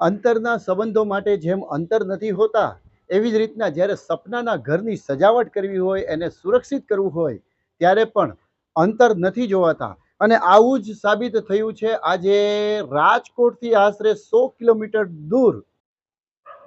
અંતરના સંબંધો માટે જેમ અંતર નથી હોતા, એવી જ રીતના જ્યારે સપનાના ઘરની સજાવટ કરવી હોય, એને સુરક્ષિત કરવું હોય, ત્યારે પણ અંતર નથી જોવાતા. અને આવું જ સાબિત થયું છે, આજે રાજકોટથી આશરે સો કિલોમીટર દૂર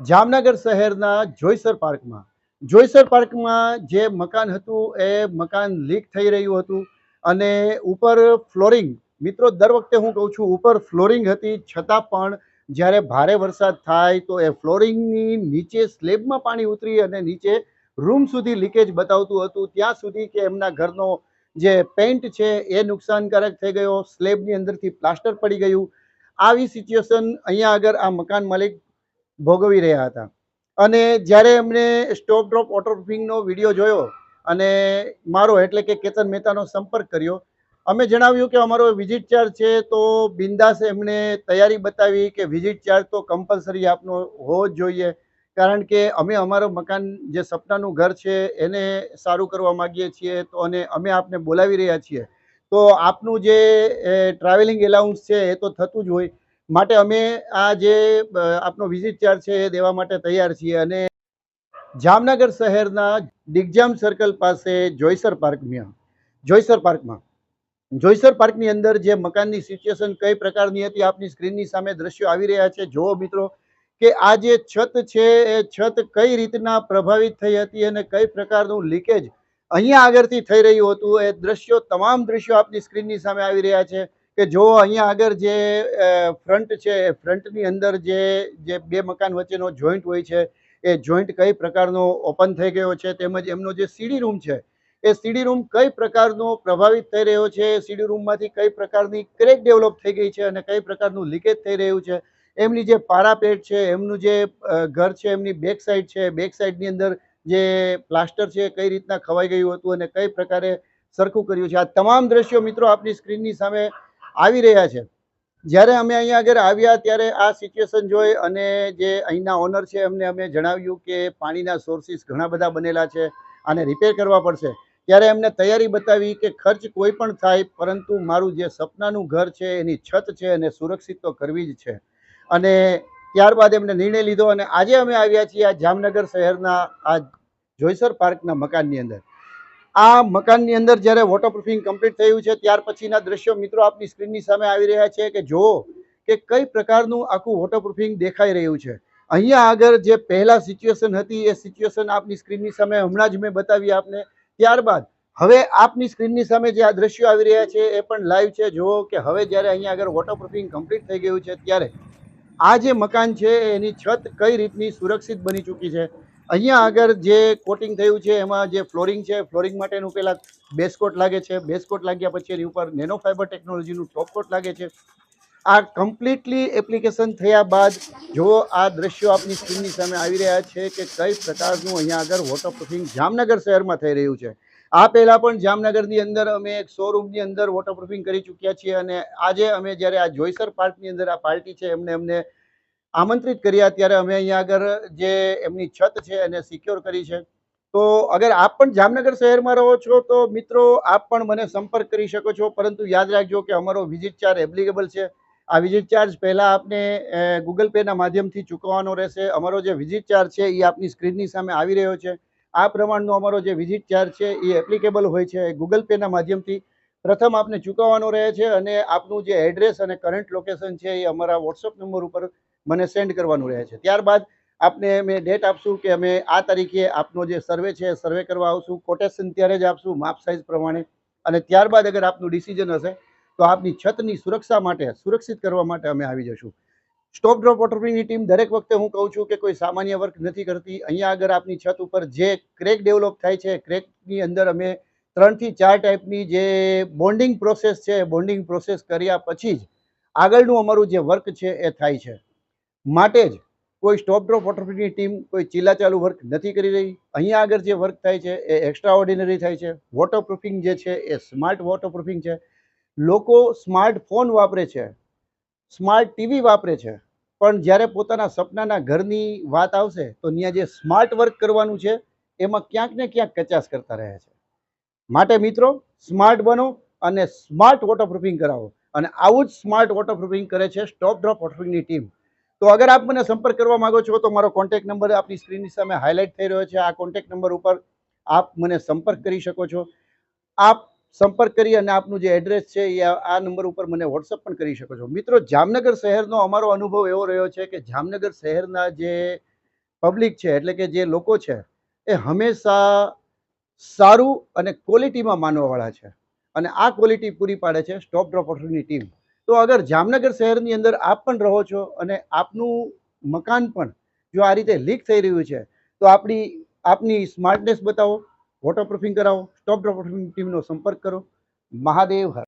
જામનગર શહેરના જોઈસર પાર્કમાં. જોઈસર પાર્કમાં જે મકાન હતું, એ મકાન લીક થઈ રહ્યું હતું અને ઉપર ફ્લોરિંગ, મિત્રો, દર વખતે હું કહું છું, ઉપર ફ્લોરિંગ હતી, છતાં પણ જ્યારે ભારે વરસાદ થાય તો એ ફ્લોરિંગની નીચે સ્લેબમાં પાણી ઉતરી અને નીચે રૂમ સુધી લીકેજ બતાવતું હતું. ત્યાં સુધી કે એમના ઘરનો જે પેન્ટ છે એ નુકસાનકારક થઈ ગયો. સ્લેબની અંદરથી પ્લાસ્ટર પડી ગયું. આવી સિચ્યુએશન અહીંયા આગળ આ મકાન માલિક ભોગવી રહ્યા હતા. અને જ્યારે એમણે સ્ટોપ ડ્રોપ વોટરપ્રૂફિંગનો વીડિયો જોયો અને મારો એટલે કે કેતન મહેતાનો સંપર્ક કર્યો અમે જણાવ્યું કે અમારો વિઝિટ ચાર્જ છે તો બિંદાસ એમણે તૈયારી બતાવી કે વિઝિટ ચાર્જ તો કમ્પલસરી આપનો હોવો જ જોઈએ. કારણ કે અમે અમારો મકાન જે સપનાનું ઘર છે એને સારું કરવા માગીએ છીએ તો અને અમે આપને બોલાવી રહ્યા છીએ. તો આપનું જે ટ્રાવેલિંગ એલાઉન્સ છે એ તો થતું જ હોય. માટે અમે આ જે આપનો વિઝિટ ચાર્જ છે એ દેવા માટે તૈયાર છીએ અને જામનગર શહેરના દિગ્જામ સર્કલ પાસે જોઈસર પાર્કમાં જોઈસર પાર્કમાં જોઈસર પાર્કની અંદર જે મકાનની સિચ્યુએશન કઈ પ્રકારની હતી, આપની સ્ક્રીનની સામે દ્રશ્યો આવી રહ્યા છે. જુઓ મિત્રો કે આ જે છત છે, એ છત કઈ રીતના પ્રભાવિત થઈ હતી અને કઈ પ્રકારનું લીકેજ અહીંયા આગળથી થઈ રહ્યું હતું. એ દ્રશ્યો, તમામ દ્રશ્યો આપની સ્ક્રીનની સામે આવી રહ્યા છે કે જો અહીંયા આગળ જે ફ્રન્ટ છે, એ ફ્રન્ટની અંદર જે જે બે મકાન વચ્ચેનો જોઈન્ટ હોય છે, એ જોઈન્ટ કઈ પ્રકારનો ઓપન થઈ ગયો છે, તેમજ એમનો જે સીડી રૂમ છે એ સીડી રૂમ કઈ પ્રકારનો પ્રભાવિત થઈ રહ્યો છે? સીડી રૂમમાંથી કઈ પ્રકારની ક્રેક ડેવલપ થઈ ગઈ છે અને કઈ પ્રકારનું લીકેજ થઈ રહ્યું છે? એમની જે પારાપેટ છે, એમનું જે ઘર છે, એમની બેક સાઈડ છે, બેક સાઈડની અંદર જે પ્લાસ્ટર છે કઈ રીતના ખવાઈ ગયું હતું અને કઈ પ્રકારે સરખું કર્યું છે? આ તમામ દ્રશ્યો મિત્રો આપની સ્ક્રીનની સામે આવી રહ્યા છે. જ્યારે અમે અહીંયા આગળ આવ્યા ત્યારે આ સિચ્યુએશન જોઈ અને જે અહીંના ઓનર છે એમને અમે જણાવ્યું કે પાણીના સોર્સિસ ઘણા બધા બનેલા છે આને રિપેર કરવા પડશે. ત્યારે એમને તૈયારી બતાવી કે ખર્ચ કોઈ પણ થાય, પરંતુ મારું જે સપનાનું ઘર છે, એની છત છે, એને સુરક્ષિત તો કરવી જ છે. અને ત્યારબાદ એમને નિર્ણય લીધો અને આજે અમે આવ્યા છીએ આ જામનગર શહેરના, આ જોઈસર પાર્કના મકાનની અંદર. આ મકાનની અંદર જ્યારે વોટરપ્રૂફિંગ કમ્પ્લીટ થયું છે, ત્યાર પછીના દ્રશ્યો મિત્રો આપની સ્ક્રીનની સામે આવી રહ્યા છે કે જુઓ કે કઈ પ્રકારનું આખું વોટરપ્રૂફિંગ દેખાઈ રહ્યું છે. અહીંયા આગળ જે પહેલાં સિચ્યુએશન હતી, એ સિચ્યુએશન આપની સ્ક્રીનની સામે હમણાં જ મેં બતાવી આપને. ત્યારબાદ, હવે આપની સ્ક્રીનની સામે જે આ દ્રશ્યો આવી રહ્યા છે, એ પણ લાઈવ છે. જુઓ કે હવે જ્યારે અહીંયા આગળ વોટરપ્રૂફિંગ કમ્પ્લીટ થઈ ગયું છે, ત્યારે આ જે મકાન છે, એની છત કઈ રીતની સુરક્ષિત બની ચૂકી છે? અહીંયા આગળ જે કોટિંગ થયું છે, એમાં જે ફ્લોરિંગ છે ફ્લોરિંગ માટેનું પહેલાં બેસકોટ લાગે છે. બેસકોટ લાગ્યા પછી એની ઉપર નેનો ફાઇબર ટેકનોલોજીનું ટોપકોટ લાગે છે. આ કમ્પ્લીટલી એપ્લિકેશન થયા બાદ જો આ દ્રશ્યો આપની સ્ક્રીનની સામે આવી રહ્યા છે કે કઈ પ્રકારનું અહીંયા આગળ વોટરપ્રૂફિંગ જામનગર શહેરમાં થઈ રહ્યું છે. આ પહેલાં પણ જામનગરની અંદર અમે એક શોરૂમની અંદર વોટરપ્રૂફિંગ કરી ચૂક્યા છીએ અને આજે અમે જ્યારે આ જોઈસર પાર્કની અંદર આ પાર્ટી છે એમને અમને આમંત્રિત કર્યા ત્યારે અમે અહીંયા આગળ જે એમની છત છે એને સિક્યોર કરી છે. તો અગર આપ પણ જામનગર શહેરમાં રહો છો તો મિત્રો આપ પણ મને સંપર્ક કરી શકો છો, પરંતુ યાદ રાખજો કે અમારો વિઝિટ ચાર્જ એપ્લિકેબલ છે. આ વિઝિટ ચાર્જ પહેલાં આપને ગૂગલ પેના માધ્યમથી ચૂકવવાનો રહેશે. અમારો જે વિઝિટ ચાર્જ છે એ આપની સ્ક્રીનની સામે આવી રહ્યો છે. આ પ્રમાણનો અમારો જે વિઝિટ ચાર્જ છે એ એપ્લિકેબલ હોય છે ગૂગલ પેના માધ્યમથી. પ્રથમ આપને ચૂકવવાનો રહે છે અને આપનું જે એડ્રેસ અને કરંટ લોકેશન છે એ અમારા વોટ્સઅપ નંબર ઉપર મને સેન્ડ કરવાનું રહે છે. ત્યારબાદ આપને અમે ડેટ આપશું કે અમે આ તારીખે આપનો જે સર્વે છે સર્વે કરવા આવશું. કોટેશન ત્યારે જ આપશું, માપ સાઇઝ પ્રમાણે. અને ત્યારબાદ અગર આપનું ડિસિઝન હશે તો આપની છતની સુરક્ષા માટે, સુરક્ષિત કરવા માટે અમે આવી જશું. સ્ટોપ ડ્રોપ વોટરપ્રૂફિંગની ટીમ દરેક વખતે હું કહું છું કે કોઈ સામાન્ય વર્ક નથી કરતી. અહીંયા આગળ આપની છત ઉપર જે ક્રેક ડેવલપ થાય છે ક્રેકની અંદર અમે ત્રણથી ચાર ટાઈપની જે બોન્ડિંગ પ્રોસેસ છે બોન્ડિંગ પ્રોસેસ કર્યા પછી જ આગળનું અમારું જે વર્ક છે એ થાય છે. માટે જ કોઈ સ્ટોપ ડ્રોપ વોટરપ્રૂફની ટીમ કોઈ ચીલાચાલુ વર્ક નથી કરી રહી. અહીંયા આગળ જે વર્ક થાય છે એ એક્સ્ટ્રા ઓર્ડિનરી થાય છે. વોટરપ્રૂફિંગ જે છે એ સ્માર્ટ વોટરપ્રૂફિંગ છે. લોકો સ્માર્ટ ફોન વાપરે છે સ્માર્ટ ટીવી વાપરે છે. પણ જ્યારે પોતાના સપનાના ઘરની વાત આવશે, તો ત્યાં જે સ્માર્ટ વર્ક કરવાનું છે, એમાં ક્યાંક ને ક્યાંક કચાશ કરતા રહે છે. માટે મિત્રો સ્માર્ટ બનો અને સ્માર્ટ વોટરપ્રૂફિંગ કરાવો. અને આવું જ સ્માર્ટ વોટરપ્રૂફિંગ કરે છે સ્ટોપ ડ્રોપ વોટરપ્રૂફિંગની ટીમ તો અગર આપ મને સંપર્ક કરવા માંગો છો, તો મારો કોન્ટેક્ટ નંબર આપની સ્ક્રીનની સામે હાઇલાઇટ થઈ રહ્યો છે. આ કોન્ટેક્ટ નંબર ઉપર આપ મને સંપર્ક કરી શકો છો. આપ સંપર્ક કરી અને આપનું જે એડ્રેસ છે એ આ નંબર ઉપર મને વોટ્સઅપ પણ કરી શકો છો. મિત્રો, જામનગર શહેરનો અમારો અનુભવ એવો રહ્યો છે કે જામનગર શહેરના જે પબ્લિક છે, એટલે કે જે લોકો છે, એ હંમેશા સારું અને ક્વોલિટીમાં માનવાવાળા છે. અને આ ક્વોલિટી પૂરી પાડે છે સ્ટોપ ડ્રોપ ટીમ તો અગર જામનગર શહેરની અંદર આપ પણ રહો છો અને આપનું મકાન પણ જો આ રીતે લીક થઈ રહ્યું છે, તો આપણી આપની સ્માર્ટનેસ બતાવો. વોટરપ્રૂફિંગ કરાવો સ્ટોપ ડ્રોપ ટીમનો સંપર્ક કરો. મહાદેવ હર.